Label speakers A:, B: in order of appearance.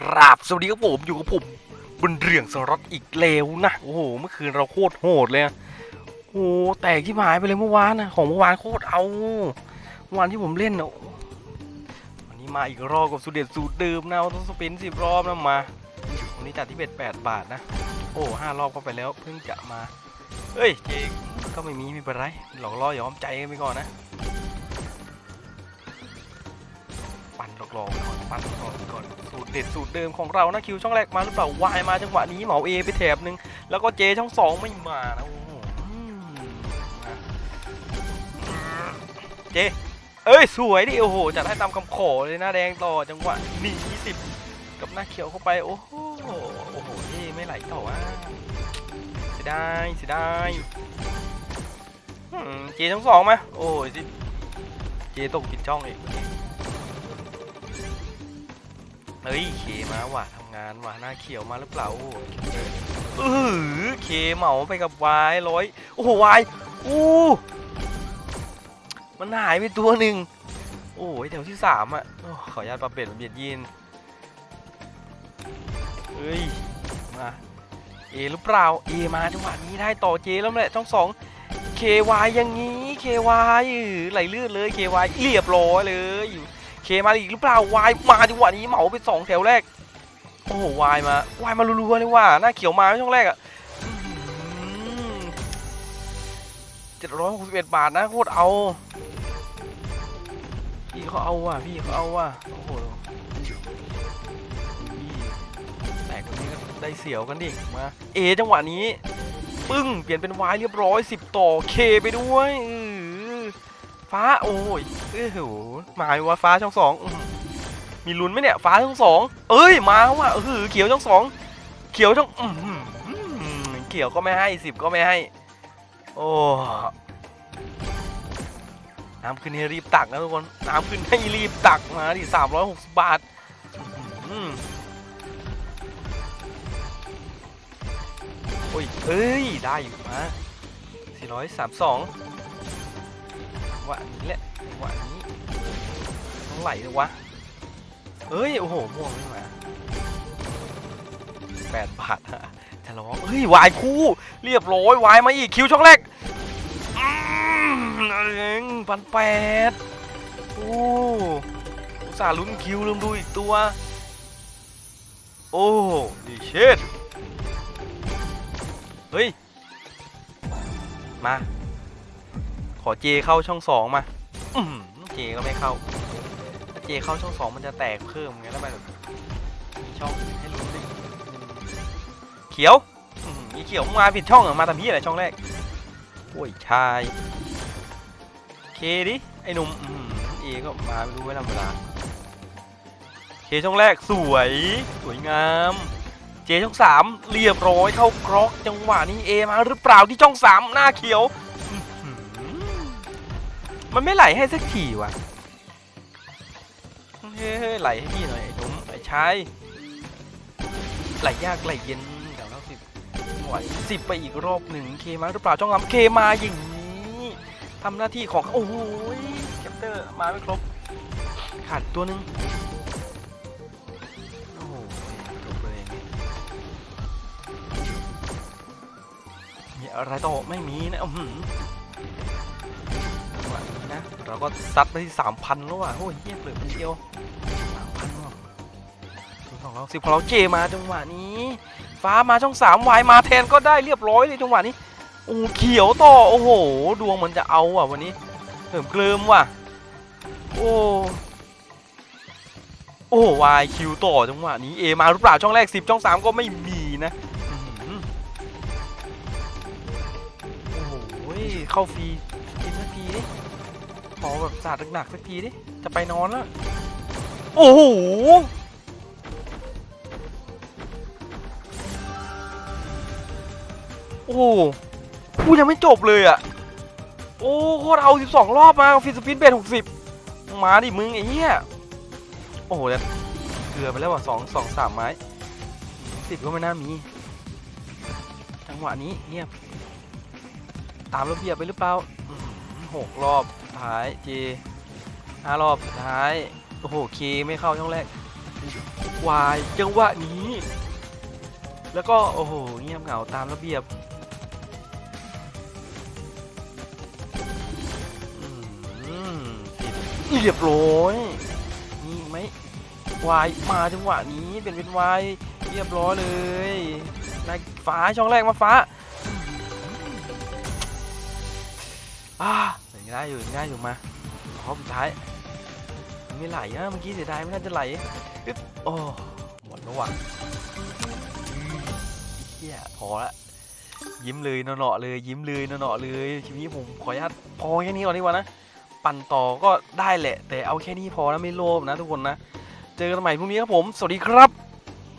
A: กราบสวัสดีครับผมอยู่กับผมบนเรื่องสล็อตอีกแล้วนะโอ้โหเมื่อคืนเราโคตรโหดเลยอะโอ้แตกที่หายไปเลยเมื่อวานนะของเมื่อวานโคตรเอาเมื่อวานที่ผมเล่นนะวันนี้มาอีกรอบกับสูตรเด็ดสูตรเดิมนะเอาต้องสปินสิบรอบนะมาวันนี้จัดที่เบ็ดแปดบาทนะ โอ้ห้ารอบเข้าไปแล้วเพิ่งจะมาเฮ้ยเจก็ไม่มีไม่เป็นไรหลอกล่อย้อมใจกันไปก่อนนะ ปั่นหลอกไปก่อนปั่นหลอกๆไปก่อนสูตรเด็ดสูตรเดิมของเรานะคิวช่องแรกมาหรือเปล่าวายมาจังหวะนี้เหมาเอไปแถบนึงแล้วก็เจช่องสองไม่มานะโอ้โหเจเอ้ยสวยดิโอ้โหจัดให้ตามคำขอเลยหน้าแดงต่อจังหวะหนีสิบกับหน้าเขียวเข้าไปโอ้โหโอ้โหเจไม่ไหลต่อว่ะเสียดายเสียดายเจช่องสองมาโอ้ยเจตกผิดช่องอีก เฮ้ยเคมาว่ะทำงานว่ะหน้าเขียวมาหรือเปล่าโอ้โหเออเคเหมาไปกับวายร้อยโอ้โหวายอู้มันหายไปตัวหนึ่งโอ้ยแถวที่สามอะขออนุญาตปรับเบ็ดเบียดยีนเฮ้ยมาเอหรือเปล่าเอมาจังหวะนี้ได้ต่อเจแล้วแหละช่องสองเควายอย่างนี้เควายไหลลื่นเลยเควายเรียบร้อยเลยเค มาอีกหรือเปล่าวายมาจังหวะนี้เหมาไปสองแถวแรก โอ้โหวายมาวายมารัวๆเลยว่ะหน้าเขียวมาช่วงแรกอะเจ็ดร้อยหกสิบเอ็ดบาทนะโคตรเอา พี่เขาเอาว่ะพี่เขาเอาว่ะโอ้โหแต่คนนี้ก็ได้เสียวกันดิมาเอจังหวะนี้ ปึ้ง เปลี่ยนเป็นวายเรียบร้อยสิบต่อเคไปด้วยอื ฟ้าโอ้ยเอ้โหมาอยู่ว่าฟ้าช่องสองมีลุ้นไหมเนี่ยฟ้าช่องสองเอ้ยมาว่ะเออเขียวช่องสองเขียวช่องเขียวก็ไม่ให้สิบก็ไม่ให้ โอ้น้ำขึ้นให้รีบตักนะทุกคนน้ำขึ้นให้รีบตักมาดิสามร้อยหกสิบบาทอื้อหือโอ้ยเอ้ยได้อยู่มาสี่ร้อยสามสอง วะนี้แหละจังหวะนี้ต้องไหลเลยวะเอ้ยโอ้โหม่วงไม่มาแปดบาทฮะจะร้องเฮ้ยวายคู่เรียบร้อยวายมาอีกคิวช่องแรกอืมพันแปดโอ้อุตส่าห์ลุ้นคิวลืมดูอีกตัว โอ้ดิเชดเฮ้ย มา ขอเจเข้าช่องสองมาเจก็ไม่เข้าเจเข้าช่องสองมันจะแตกเพิ่มไงแล้วมันมีช่องให้ลุ้นดิเขียวมีเขียวมาผิดช่องมาทำพี่อะไรช่องแรกโอ้ยชายเคดิไอ้หนุ่มอื้อเอก็มาไม่รู้ไว้ทำเวลาเคช่องแรกสวย สวยงามเจช่องสามเรียบร้อยเข้ากรอกจังหวะนี้เอมาหรือเปล่าที่ช่องสามหน้าเขียว มันไม่ไหลให้สักทีวะเฮ้ยไหลให้พี่หน่อยไอ้หนุ่มไอ้ชายไหลยากไหลเย็นเดี๋ยวเราสิบหวสิบไปอีกรอบหนึ่งเคมาหรือเปล่าจ้องงามเคมาอย่างนี้ทำหน้าที่ของโอ้โหแคปเตอร์มาไม่ครบขาดตัวหนึ่งโอ้โหจบเลยมีอะไรต่อไม่มีนะอื้อหือจังหวะ นี้นะเราก็ซัดไปที่สามพันแล้วว่ะโอ้ยเฮียเลือกนิดเดียวสามพันว่ะถึงของเราสิบของเราเจมาจังหวะนี้ ฟ้ามาช่องสามวายมาแทนก็ได้เรียบร้อยเลยจังหวะนี้โอ้เขียวต่อโอ้โห ดวงมันจะเอาว่ะวันนี้เหิมเกลิมว่ะโอ้โอ้วายคิวต่อจังหวะนี้เอมาหรือเปล่าช่องแรกสิบช่องสามก็ไม่มีนะโอ้โหเข้าฟรีกินสักทีดิ ขอแบบสาดหนักๆสักทีดิ จะไปนอนแล้ว โอ้โห โอ้โหกูยังไม่จบเลยอะ โอ้โคตรเอา12 รอบมา ฟิสปินเบส60 มาดิมึงไอ้เหี้ย โอ้โหแต่เกลือไปแล้วว่ะสองสองสามไม้สิบก็ไม่น่ามี จังหวะนี้เงียบ ตามระเบียบไปหรือเปล่าหกรอบ ท้ายเจห้ารอบสุดท้าย โอ้โหเคไม่เข้าช่องแรกวายจังหวะนี้ แล้วก็ โอ้โห เงียบเหงาตามระเบียบอืมติดเรียบร้อยนี่ไหมวายมาจังหวะนี้เป็นเป็นวายเรียบร้อยเลยนายฟ้าช่องแรกมาฟ้าอ่า ยังได้อยู่ยังได้อยู่มาขอสุดท้ายมันไม่ไหลอะเมื่อกี้เสียดายไม่น่าจะไหลปึ๊บโอ้หมดแล้วว่ะเฮียพอละยิ้มเลยเนาะๆเลย ยิ้มเลยเนาะๆเลยทีนี้ผมขออนุญาตพอแค่นี้ก่อนดีกว่านะปั่นต่อก็ได้แหละ แต่เอาแค่นี้พอแล้วไม่โลภนะทุกคนนะ เจอกันใหม่พรุ่งนี้ครับผม สวัสดีครับ